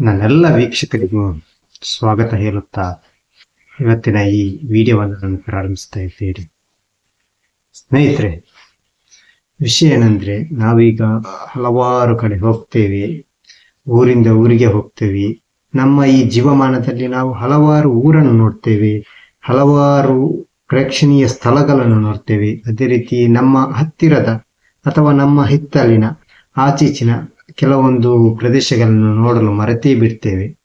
ನನ್ನೆಲ್ಲ ವೀಕ್ಷಕರಿಗೂ ಸ್ವಾಗತ ಹೇಳುತ್ತಾ ಇವತ್ತಿನ ಈ ವಿಡಿಯೋವನ್ನು ನಾನು ಪ್ರಾರಂಭಿಸ್ತಾ ಇದ್ದೇನೆ. ಸ್ನೇಹಿತರೆ, ವಿಷಯ ಏನಂದ್ರೆ, ನಾವೀಗ ಹಲವಾರು ಕಡೆ ಹೋಗ್ತೇವೆ, ಊರಿಂದ ಊರಿಗೆ ಹೋಗ್ತೇವೆ. ನಮ್ಮ ಈ ಜೀವಮಾನದಲ್ಲಿ ನಾವು ಹಲವಾರು ಊರನ್ನು ನೋಡ್ತೇವೆ, ಹಲವಾರು ಪ್ರೇಕ್ಷಣೀಯ ಸ್ಥಳಗಳನ್ನು ನೋಡ್ತೇವೆ. ಅದೇ ರೀತಿ ನಮ್ಮ ಹತ್ತಿರದ ಅಥವಾ ನಮ್ಮ ಹಿತ್ತಲಿನ, ಆಚೀಚಿನ ಕೆಲವೊಂದು ಪ್ರದೇಶಗಳನ್ನು ನೋಡಲು ಮರೆತೇ ಬಿಡ್ತೇವೆ.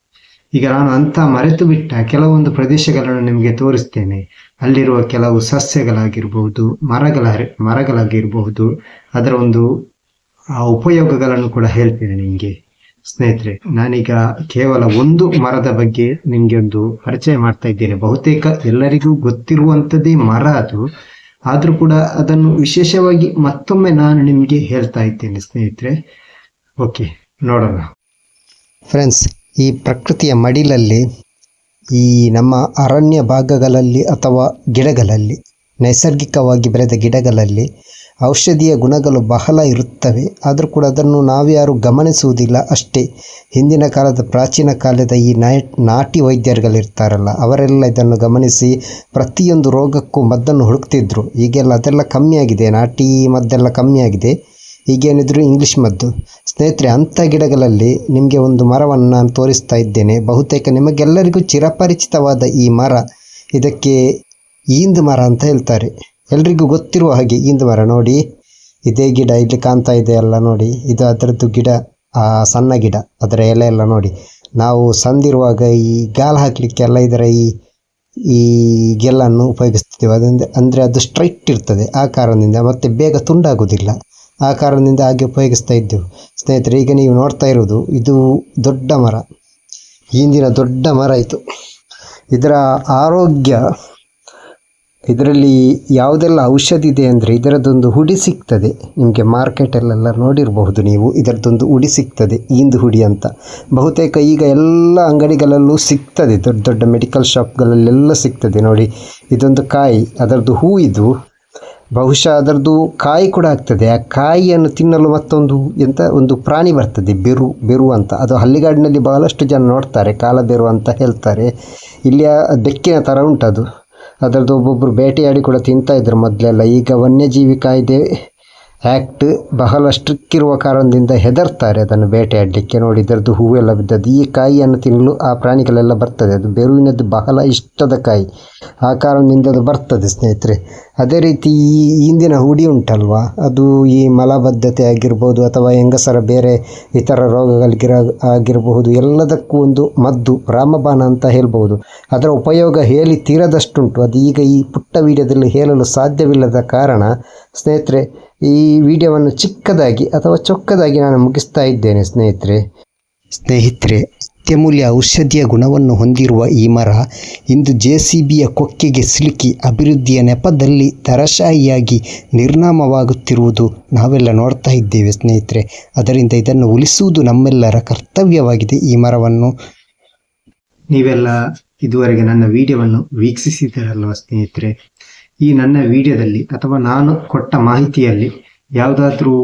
ಈಗ ನಾನು ಅಂತ ಮರೆತು ಬಿಟ್ಟ ಕೆಲವೊಂದು ಪ್ರದೇಶಗಳನ್ನು ನಿಮಗೆ ತೋರಿಸ್ತೇನೆ. ಅಲ್ಲಿರುವ ಕೆಲವು ಸಸ್ಯಗಳಾಗಿರಬಹುದು ಮರಗಳ ಮರಗಳಾಗಿರಬಹುದು ಅದರ ಒಂದು, ಆ ಉಪಯೋಗಗಳನ್ನು ಕೂಡ ಹೇಳ್ತೇನೆ ನಿಮಗೆ. ಸ್ನೇಹಿತರೆ, ನಾನೀಗ ಕೇವಲ ಒಂದು ಮರದ ಬಗ್ಗೆ ನಿಮಗೆ ಒಂದು ಪರಿಚಯ ಮಾಡ್ತಾ ಇದ್ದೇನೆ. ಬಹುತೇಕ ಎಲ್ಲರಿಗೂ ಗೊತ್ತಿರುವಂಥದ್ದೇ ಮರ ಅದು. ಆದರೂ ಕೂಡ ಅದನ್ನು ವಿಶೇಷವಾಗಿ ಮತ್ತೊಮ್ಮೆ ನಾನು ನಿಮಗೆ ಹೇಳ್ತಾ ಇದ್ದೇನೆ ಸ್ನೇಹಿತರೆ. ಓಕೆ, ನೋಡೋಣ. ಫ್ರೆಂಡ್ಸ್ ಈ ಪ್ರಕೃತಿಯ ಮಡಿಲಲ್ಲಿ, ಈ ನಮ್ಮ ಅರಣ್ಯ ಭಾಗಗಳಲ್ಲಿ ಅಥವಾ ಗಿಡಗಳಲ್ಲಿ, ನೈಸರ್ಗಿಕವಾಗಿ ಬೆಳೆದ ಗಿಡಗಳಲ್ಲಿ ಔಷಧೀಯ ಗುಣಗಳು ಬಹಳ ಇರುತ್ತವೆ. ಆದರೂ ಕೂಡ ಅದನ್ನು ನಾವ್ಯಾರು ಗಮನಿಸುವುದಿಲ್ಲ. ಅಷ್ಟೇ, ಹಿಂದಿನ ಕಾಲದ ಪ್ರಾಚೀನ ಕಾಲದ ಈ ನಾಟಿ ವೈದ್ಯರುಗಳಿರ್ತಾರಲ್ಲ, ಅವರೆಲ್ಲ ಇದನ್ನು ಗಮನಿಸಿ ಪ್ರತಿಯೊಂದು ರೋಗಕ್ಕೂ ಮದ್ದನ್ನು ಹುಡುಕ್ತಿದ್ರು. ಈಗೆಲ್ಲ ಅದೆಲ್ಲ ಕಮ್ಮಿಯಾಗಿದೆ. ನಾಟಿ ಮದ್ದೆಲ್ಲ ಕಮ್ಮಿಯಾಗಿದೆ. ಈಗೇನಿದ್ರು ಇಂಗ್ಲೀಷ್ ಮದ್ದು. ಸ್ನೇಹಿತರೆ, ಅಂಥ ಗಿಡಗಳಲ್ಲಿ ನಿಮಗೆ ಒಂದು ಮರವನ್ನು ನಾನು ತೋರಿಸ್ತಾ ಇದ್ದೇನೆ. ಬಹುತೇಕ ನಿಮಗೆಲ್ಲರಿಗೂ ಚಿರಪರಿಚಿತವಾದ ಈ ಮರ ಇದಕ್ಕೆ ಈಂದು ಮರ ಅಂತ ಹೇಳ್ತಾರೆ. ಎಲ್ರಿಗೂ ಗೊತ್ತಿರುವ ಹಾಗೆ ಈಂದು ಮರ ನೋಡಿ. ಇದೇ ಗಿಡ ಇಲ್ಲಿ ಕಾಣ್ತಾ ಇದೆ ಅಲ್ಲ ನೋಡಿ. ಇದು ಅದರದ್ದು ಗಿಡ, ಆ ಸಣ್ಣ ಗಿಡ, ಅದರ ಎಲೆ ಎಲ್ಲ ನೋಡಿ. ನಾವು ಸಂದಿರುವಾಗ ಈ ಗಾಲ ಹಾಕಲಿಕ್ಕೆಲ್ಲ ಇದರ ಈ ಈ ಗೆಲ್ಲನ್ನು ಉಪಯೋಗಿಸ್ತೀವಿ ಅದರಿಂದ ಅಂದರೆ ಅದು ಸ್ಟ್ರೈಟ್ ಇರ್ತದೆ. ಆ ಕಾರಣದಿಂದ ಮತ್ತೆ ಬೇಗ ತುಂಡಾಗೋದಿಲ್ಲ ಆ ಕಾರಣದಿಂದ ಹಾಗೆ ಉಪಯೋಗಿಸ್ತಾ ಇದ್ದೆವು. ಸ್ನೇಹಿತರೆ, ಈಗ ನೀವು ನೋಡ್ತಾ ಇರೋದು ಇದು ದೊಡ್ಡ ಮರ. ಹಿಂದಿನ ದೊಡ್ಡ ಮರ ಇತ್ತು ಇದರ ಆರೋಗ್ಯ, ಇದರಲ್ಲಿ ಯಾವುದೆಲ್ಲ ಔಷಧಿ ಇದೆ ಅಂದರೆ ಇದರದ್ದೊಂದು ಹುಡಿ ಸಿಗ್ತದೆ. ನಿಮಗೆ ಮಾರ್ಕೆಟಲ್ಲೆಲ್ಲ ನೋಡಿರಬಹುದು ನೀವು ಇದರದ್ದೊಂದು ಹುಡಿ ಸಿಗ್ತದೆ, ಈಂದು ಹುಡಿ ಅಂತ. ಬಹುತೇಕ ಈಗ ಎಲ್ಲ ಅಂಗಡಿಗಳಲ್ಲೂ ಸಿಗ್ತದೆ, ದೊಡ್ಡ ದೊಡ್ಡ ಮೆಡಿಕಲ್ ಶಾಪ್ಗಳಲ್ಲೆಲ್ಲ ಸಿಗ್ತದೆ ನೋಡಿ. ಇದೊಂದು ಕಾಯಿ, ಅದರದ್ದು ಹೂ ಇದು. ಬಹುಶಃ ಅದರದ್ದು ಕಾಯಿ ಕೂಡ ಆಗ್ತದೆ. ಆ ಕಾಯಿಯನ್ನು ತಿನ್ನಲು ಮತ್ತೊಂದು ಎಂಥ ಒಂದು ಪ್ರಾಣಿ ಬರ್ತದೆ, ಬೆರು ಬೆರು ಅಂತ. ಅದು ಹಳ್ಳಿಗಾಡಿನಲ್ಲಿ ಬಹಳಷ್ಟು ಜನ ನೋಡ್ತಾರೆ, ಕಾಲ ಬೆರು ಅಂತ ಹೇಳ್ತಾರೆ. ಇಲ್ಲಿ ಬೆಕ್ಕಿನ ಥರ ಉಂಟದು. ಅದರದ್ದು ಒಬ್ಬೊಬ್ಬರು ಬೇಟೆಯಾಡಿ ಕೂಡ ತಿಂತಾ ಇದ್ರು ಮೊದಲೆಲ್ಲ. ಈಗ ವನ್ಯಜೀವಿ ಕಾಯ್ದೆ ಆ್ಯಕ್ಟ್ ಬಹಳ ಸ್ಟ್ರಿಕ್ ಇರುವ ಕಾರಣದಿಂದ ಹೆದರ್ತಾರೆ. ಅದನ್ನು ಬೇಟೆಯಾಡಲಿಕ್ಕೆ ನೋಡಿ, ಇದರದ್ದು ಹೂವೆಲ್ಲ ಬಿದ್ದದ್ದು. ಈ ಕಾಯಿಯನ್ನು ತಿನ್ನಲು ಆ ಪ್ರಾಣಿಗಳೆಲ್ಲ ಬರ್ತದೆ. ಅದು ಬೆರುವಿನದ್ದು ಬಹಳ ಇಷ್ಟದ ಕಾಯಿ. ಆ ಕಾರಣದಿಂದ ಅದು ಬರ್ತದೆ ಸ್ನೇಹಿತರೆ. ಅದೇ ರೀತಿ ಈ ಹಿಂದಿನ ಹುಡಿ ಉಂಟಲ್ವಾ? ಅದು ಈ ಮಲಬದ್ಧತೆ ಆಗಿರ್ಬೋದು ಅಥವಾ ಹೆಂಗಸರ ಬೇರೆ ಇತರ ರೋಗಗಳಿಗಿರ ಆಗಿರಬಹುದು ಎಲ್ಲದಕ್ಕೂ ಒಂದು ಮದ್ದು, ರಾಮಬಾಣ ಅಂತ ಹೇಳ್ಬೋದು. ಅದರ ಉಪಯೋಗ ಹೇಳಿ ತೀರದಷ್ಟುಂಟು. ಅದು ಈಗ ಈ ಪುಟ್ಟ ವೀಡಿಯೋದಲ್ಲಿ ಹೇಳಲು ಸಾಧ್ಯವಿಲ್ಲದ ಕಾರಣ, ಸ್ನೇಹಿತರೆ ಈ ವಿಡಿಯೋವನ್ನು ಚಿಕ್ಕದಾಗಿ ಅಥವಾ ಚೊಕ್ಕದಾಗಿ ನಾನು ಮುಗಿಸ್ತಾ ಇದ್ದೇನೆ, ಸ್ನೇಹಿತರೆ. ಸ್ನೇಹಿತರೆ ಅತ್ಯಮೂಲ್ಯ ಔಷಧಿಯ ಗುಣವನ್ನು ಹೊಂದಿರುವ ಈ ಮರ ಇಂದು ಜೆ ಸಿ ಬಿಯ ಕೊಕ್ಕೆಗೆ ಸಿಲುಕಿ ಅಭಿವೃದ್ಧಿಯ ನೆಪದಲ್ಲಿ ತರಶಾಹಿಯಾಗಿ ನಿರ್ನಾಮವಾಗುತ್ತಿರುವುದು ನಾವೆಲ್ಲ ನೋಡ್ತಾ ಇದ್ದೇವೆ, ಸ್ನೇಹಿತರೆ. ಅದರಿಂದ ಇದನ್ನು ಉಳಿಸುವುದು ನಮ್ಮೆಲ್ಲರ ಕರ್ತವ್ಯವಾಗಿದೆ ಈ ಮರವನ್ನು. ನೀವೆಲ್ಲ ಇದುವರೆಗೆ ನನ್ನ ವಿಡಿಯೋವನ್ನು ವೀಕ್ಷಿಸಿದ್ದೀರಲ್ವ ಸ್ನೇಹಿತರೆ? ಈ ನನ್ನ ವಿಡಿಯೋದಲ್ಲಿ ಅಥವಾ ನಾನು ಕೊಟ್ಟ ಮಾಹಿತಿಯಲ್ಲಿ ಯಾವುದಾದ್ರೂ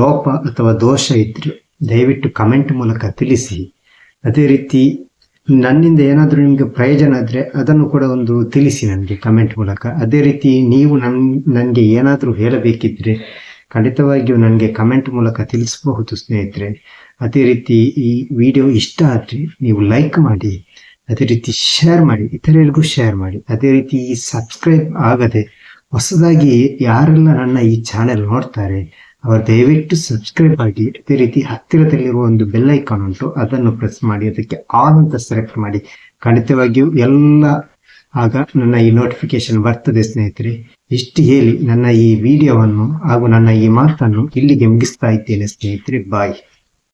ಲೋಪ ಅಥವಾ ದೋಷ ಇದ್ರೆ ದಯವಿಟ್ಟು ಕಮೆಂಟ್ ಮೂಲಕ ತಿಳಿಸಿ. ಅದೇ ರೀತಿ ನನ್ನಿಂದ ಏನಾದರೂ ನಿಮಗೆ ಪ್ರಯೋಜನ ಆದರೆ ಅದನ್ನು ಕೂಡ ಒಂದು ತಿಳಿಸಿ ನನಗೆ ಕಮೆಂಟ್ ಮೂಲಕ. ಅದೇ ರೀತಿ ನೀವು ನನ್, ನನಗೆ ಏನಾದರೂ ಹೇಳಬೇಕಿದ್ರೆ ಖಂಡಿತವಾಗಿಯೂ ನನಗೆ ಕಮೆಂಟ್ ಮೂಲಕ ತಿಳಿಸಬಹುದು ಸ್ನೇಹಿತರೆ. ಅದೇ ರೀತಿ ಈ ವಿಡಿಯೋ ಇಷ್ಟ ಆದರೆ ನೀವು ಲೈಕ್ ಮಾಡಿ. ಅದೇ ರೀತಿ ಶೇರ್ ಮಾಡಿ, ಇತರರಿಗೂ ಶೇರ್ ಮಾಡಿ. ಅದೇ ರೀತಿ ಸಬ್ಸ್ಕ್ರೈಬ್ ಆಗದೆ ಹೊಸದಾಗಿ ಯಾರೆಲ್ಲ ನನ್ನ ಈ ಚಾನೆಲ್ ನೋಡ್ತಾರೆ, ಅವರು ದಯವಿಟ್ಟು ಸಬ್ಸ್ಕ್ರೈಬ್ ಆಗಿ, ಅದೇ ರೀತಿ ಹತ್ತಿರದಲ್ಲಿರುವ ಒಂದು ಬೆಲ್ ಐಕಾನ್ ಉಂಟು, ಅದನ್ನು ಪ್ರೆಸ್ ಮಾಡಿ, ಅದಕ್ಕೆ ಆಲ್ ಅಂತ ಸೆಲೆಕ್ಟ್ ಮಾಡಿ. ಖಂಡಿತವಾಗಿಯೂ ಎಲ್ಲ ಆಗ ನನ್ನ ಈ ನೋಟಿಫಿಕೇಶನ್ ಬರ್ತದೆ ಸ್ನೇಹಿತರೆ. ಇಷ್ಟು ಹೇಳಿ ನನ್ನ ಈ ವಿಡಿಯೋವನ್ನು ಹಾಗೂ ನನ್ನ ಈ ಮಾತನ್ನು ಇಲ್ಲಿಗೆ ಮುಗಿಸ್ತಾ ಇದ್ದೇನೆ ಸ್ನೇಹಿತರೆ. ಬಾಯ್